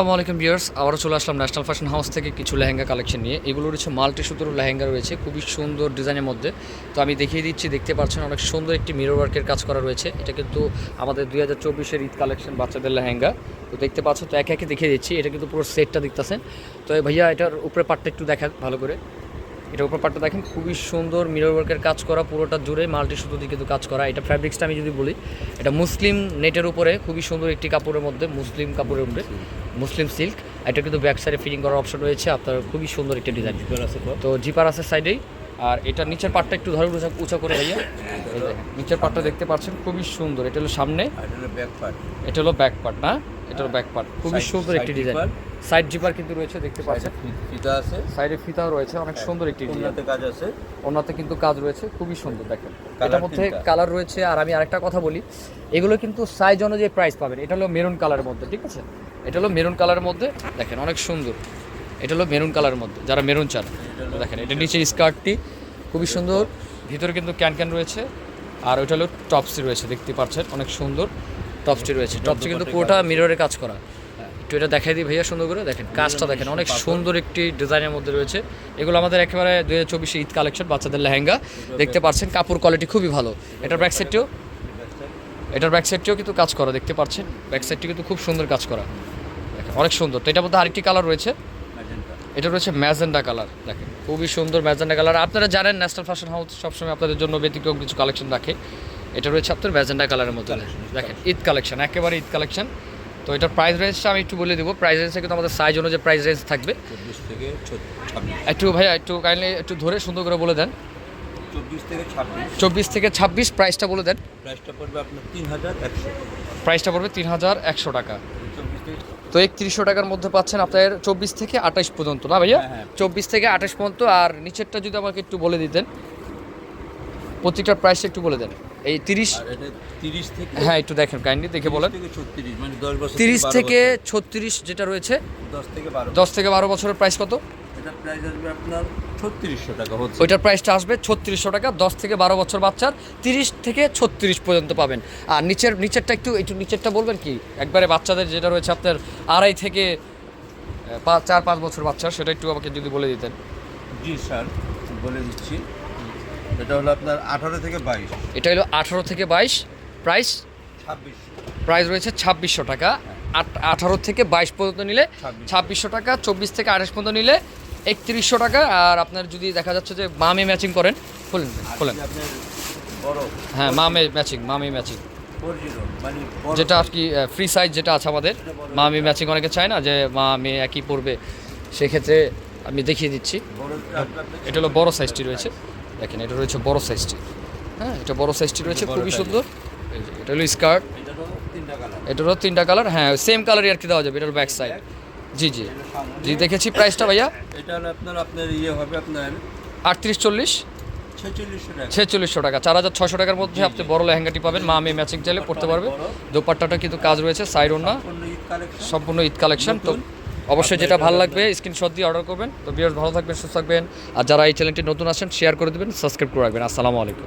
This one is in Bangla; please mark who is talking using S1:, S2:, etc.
S1: আসসালামু আলাইকুম ভিউয়ার্স, আবারও চলে আসলাম ন্যাশনাল ফ্যাশন হাউস থেকে কিছু লেহেঙ্গা কালেকশন নিয়ে। এগুলো রয়েছে মাল্টি সুতোর লেহেঙ্গা রয়েছে, খুবই সুন্দর ডিজাইনের মধ্যে। তো আমি দেখিয়ে দিচ্ছি, দেখতে পাচ্ছেন অনেক সুন্দর একটি মিরর ওয়ার্কের কাজ করা রয়েছে। এটা কিন্তু আমাদের দুই হাজার চব্বিশের ঈদ কালেকশন বাচ্চাদের লেহেঙ্গা। তো দেখতে পাচ্ছ তো একে একে দেখিয়ে দিচ্ছি, এটা কিন্তু পুরো সেটটা দেখতেছেন। তো ভাইয়া, এটার উপরে পাটটা একটু দেখা ভালো করে। এটা উপর পাটটা দেখেন খুবই সুন্দর মিরর ওয়ার্কের কাজ করা পুরোটা জুড়ে মাল্টি সুতো দিয়ে কিন্তু কাজ করা। এটা ফ্যাব্রিক্সটা আমি যদি বলি এটা মুসলিম নেটের উপরে খুবই সুন্দর একটি কাপড়ের মধ্যে মুসলিম কাপড়ের উপরে মুসলিম সিল্ক এটা কিন্তু ব্যাক সাইডে ফিটিং করার অপশন রয়েছে আপনার খুবই সুন্দর একটি ডিজাইন তো? জিপার আছে সাইডেই আর এটা নিচের পাটটা একটু ধরে উঁচা উঁচা করে ভাইয়া। নিচের পাটটা দেখতে পাচ্ছেন খুবই সুন্দর। এটা হলো সামনে। এটা হলো ব্যাক পার্ট না? এটা হলো ব্যাক পার্ট খুবই সুন্দর একটি ডিজাইন সাইড জিপার কিন্তু রয়েছে দেখতে পাচ্ছেন।
S2: ফিতা আছে।
S1: সাইডে ফিতাও রয়েছে অনেক সুন্দর একটি ডিজাইন
S2: উন্নতে কাজ আছে।
S1: ওনাতে কিন্তু কাজ রয়েছে খুবই সুন্দর দেখেন। এটার মধ্যে কালার রয়েছে আর আমি আরেকটা কথা বলি। এগুলো কিন্তু সাইজ অনুযায়ী প্রাইস পাবেন। এটা হলো মেরুন কালারের মধ্যে ঠিক আছে? এটা হলো মেরুন কালারের মধ্যে দেখেন অনেক সুন্দর। এটা হলো মেরুন কালারের মধ্যে যারা মেরুন চান। দেখেন এটা নিচে স্কার্টটি খুবই সুন্দর। ভিতরে কিন্তু ক্যান ক্যান রয়েছে। আর ওইটা হলো টপসি রয়েছে দেখতে পাচ্ছেন অনেক সুন্দর টপসটি রয়েছে। টপসটি কিন্তু পুরোটা মিররে কাজ করা। একটু এটা দেখাই দিই ভাইয়া সুন্দর করে। দেখেন কাজটা দেখেন অনেক সুন্দর একটি ডিজাইনের মধ্যে রয়েছে। এগুলো আমাদের একেবারে দুই হাজার চব্বিশে ঈদ কালেকশন বাচ্চাদের লেহেঙ্গা। দেখতে পাচ্ছেন কাপড় কোয়ালিটি খুবই ভালো। এটার ব্যাক সাইডটিও এটার ব্যাক সাইডটিও কিন্তু কাজ করা দেখতে পাচ্ছেন। ব্যাক সাইডটি কিন্তু খুব সুন্দর কাজ করা। দেখেন অনেক সুন্দর। তো এটার মধ্যে আরেকটি কালার রয়েছে। এটা রয়েছে ম্যাজেন্ডা কালার দেখেন। খুবই সুন্দর ম্যাজেন্ডা কালার। আপনারা জানেন ন্যাশনাল ফ্যাশন হাউস সবসময় আপনাদের জন্য ব্যতিক্রম কিছু কালেকশন রাখে। এটা রয়েছে আপনার ম্যাজেন্ডা কালারের মধ্যে। দেখেন ঈদ কালেকশন একেবারে ঈদ কালেকশন তো এটার প্রাইস রেঞ্জটা আমি একটু বলে দেবো। প্রাইস রেঞ্জটা কিন্তু আমাদের সাইজ অনুযায়ী প্রাইস রেঞ্জ থাকবে। একটু ভাইয়া একটু কাইন্ডলি একটু ধরে সুন্দর করে বলে দেন।
S2: চব্বিশ থেকে ছাব্বিশ।
S1: প্রাইসটা বলে দেন।
S2: প্রাইসটা পড়বে আপনার তিন হাজার একশো।
S1: প্রাইসটা পড়বে তিন হাজার একশো টাকা। তো একত্রিশশো টাকার মধ্যে পাচ্ছেন আপনাদের চব্বিশ থেকে আঠাশ পর্যন্ত না ভাইয়া?
S2: হ্যাঁ, হ্যাঁ।
S1: চব্বিশ থেকে আঠাশ পর্যন্ত আর নিচেরটা যদি আমাকে একটু বলে দিতেন প্রত্যেকটার প্রাইস একটু বলে দেন। এই তিরিশ
S2: তিরিশ থেকে
S1: হ্যাঁ একটু দেখেন কাইন্ডলি দেখে বলেন।
S2: মানে
S1: তিরিশ থেকে ছত্রিশ যেটা রয়েছে
S2: দশ থেকে বারো
S1: বছরের প্রাইস কত?
S2: এটা প্রাইস আসবে আপনার ছত্রিশশো টাকা হচ্ছে।
S1: ওইটার প্রাইসটা আসবে ছত্রিশশো টাকা দশ থেকে বারো বছর বাচ্চার তিরিশ থেকে ছত্রিশ পর্যন্ত পাবেন। আর নিচের নিচেরটা একটু একটু নিচেরটা বলবেন কি? একবারে বাচ্চাদের যেটা রয়েছে আপনার আড়াই থেকে পাঁচ চার পাঁচ বছর বাচ্চার সেটা একটু আমাকে যদি বলে দিতেন।
S2: জি স্যার বলে দিচ্ছি। এটা হলো আপনার আঠারো থেকে বাইশ।
S1: এটা হলো আঠারো থেকে বাইশ। প্রাইস
S2: ছাব্বিশ।
S1: প্রাইস রয়েছে ছাব্বিশশো টাকা। আট- আঠারো থেকে বাইশ পর্যন্ত নিলে ছাব্বিশশো টাকা চব্বিশ থেকে আঠাশ পর্যন্ত নিলে একত্রিশশো টাকা আর আপনার যদি দেখা যাচ্ছে যে মামে ম্যাচিং করেন খোলেন খোলেন। হ্যাঁ মামে ম্যাচিং মামে ম্যাচিং
S2: মানে
S1: যেটা আর কি ফ্রি সাইজ যেটা আছে আমাদের মামি ম্যাচিং অনেকে চায় না যে মা মেয়ে একই পড়বে। সেক্ষেত্রে আমি দেখিয়ে দিচ্ছি। এটা হলো বড় সাইজটি রয়েছে। দেখেন এটা রয়েছে বড় সাইজটি হ্যাঁ এটা বড় সাইজটি রয়েছে খুবই সুন্দর। এটা হলো স্কার্ট
S2: এটারও তিনটা কালার
S1: এটারও তিনটা কালার হ্যাঁ সেম কালারই আর কি দেওয়া যাবে এটা এটার ব্যাক সাইড জি জি। জি দেখেছি প্রাইসটা ভাইয়া।
S2: এটা হলো আপনার আপনার ইয়ে হবে আপনার
S1: আটত্রিশ চল্লিশ
S2: ছেচল্লিশশো টাকা।
S1: চার হাজার ছশো টাকার মধ্যে আপনি বড় লেহেঙ্গাটি পাবেন। মা মেয়ে ম্যাচিং চাইলে পড়তে পারবে। দোপাট্টাটা কিন্তু কাজ রয়েছে সাইড ওনা
S2: সম্পূর্ণ ঈদ কালেকশন
S1: তো অবশ্যই যেটা ভালো লাগবে স্ক্রিনশট দিয়ে অর্ডার করবেন। তো বিয়ার ভালো থাকবেন সুস্থ থাকবেন। আর যারা এই চ্যানেলটি নতুন আসেন শেয়ার করে দেবেন সাবস্ক্রাইব করে রাখবেন। আসসালামু আলাইকুম।